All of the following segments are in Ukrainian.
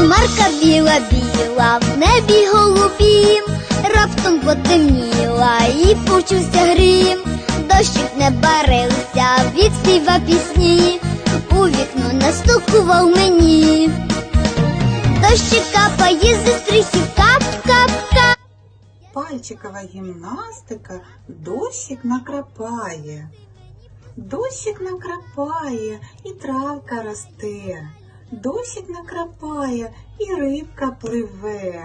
Хмарка біла біла, в небі голубім, раптом потемніла і почувся грім. Дощик не барився, відспіва пісні, у вікно настукував мені. Дощик капає зі стрихів, кап, кап, кап. Пальчикова гімнастика дощик накрапає. Дощик накрапає і травка росте. Дощик накрапає і рибка пливе.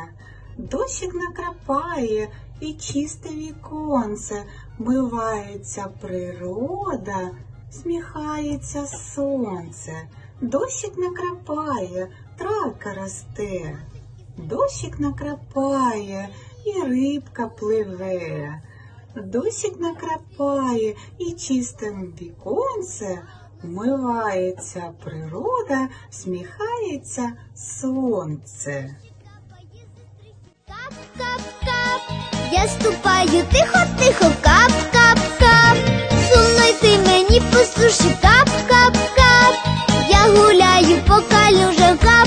Дощик накрапає і чисте віконце. Мивається природа, сміхається сонце. Дощик накрапає, травка росте. Дощик накрапає і рибка пливе. Дощик накрапає і чистим віконце вмивається природа, сміхається сонце. Кап, кап, кап, я ступаю тихо, тихо, кап, кап, кап. Сумно йти мені по суші, кап, кап, кап. Я гуляю по калюжам, кап,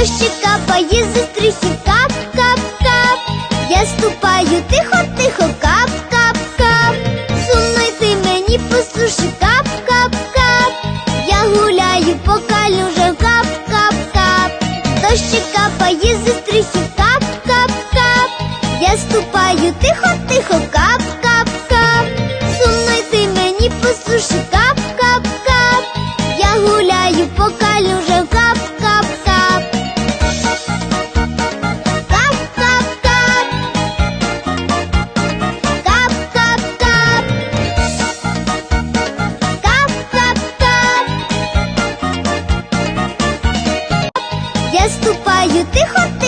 Дощик капає зі стрихів, кап, кап, кап. Я ступаю тихо, тихо, кап, кап, кап. Сумно йти мені по суші, кап, кап, кап. Я гуляю по калюжам, кап, кап, кап. Дощик капає зі стрихів, кап, кап, кап. Я ступаю тихо, тихо, кап, тихо.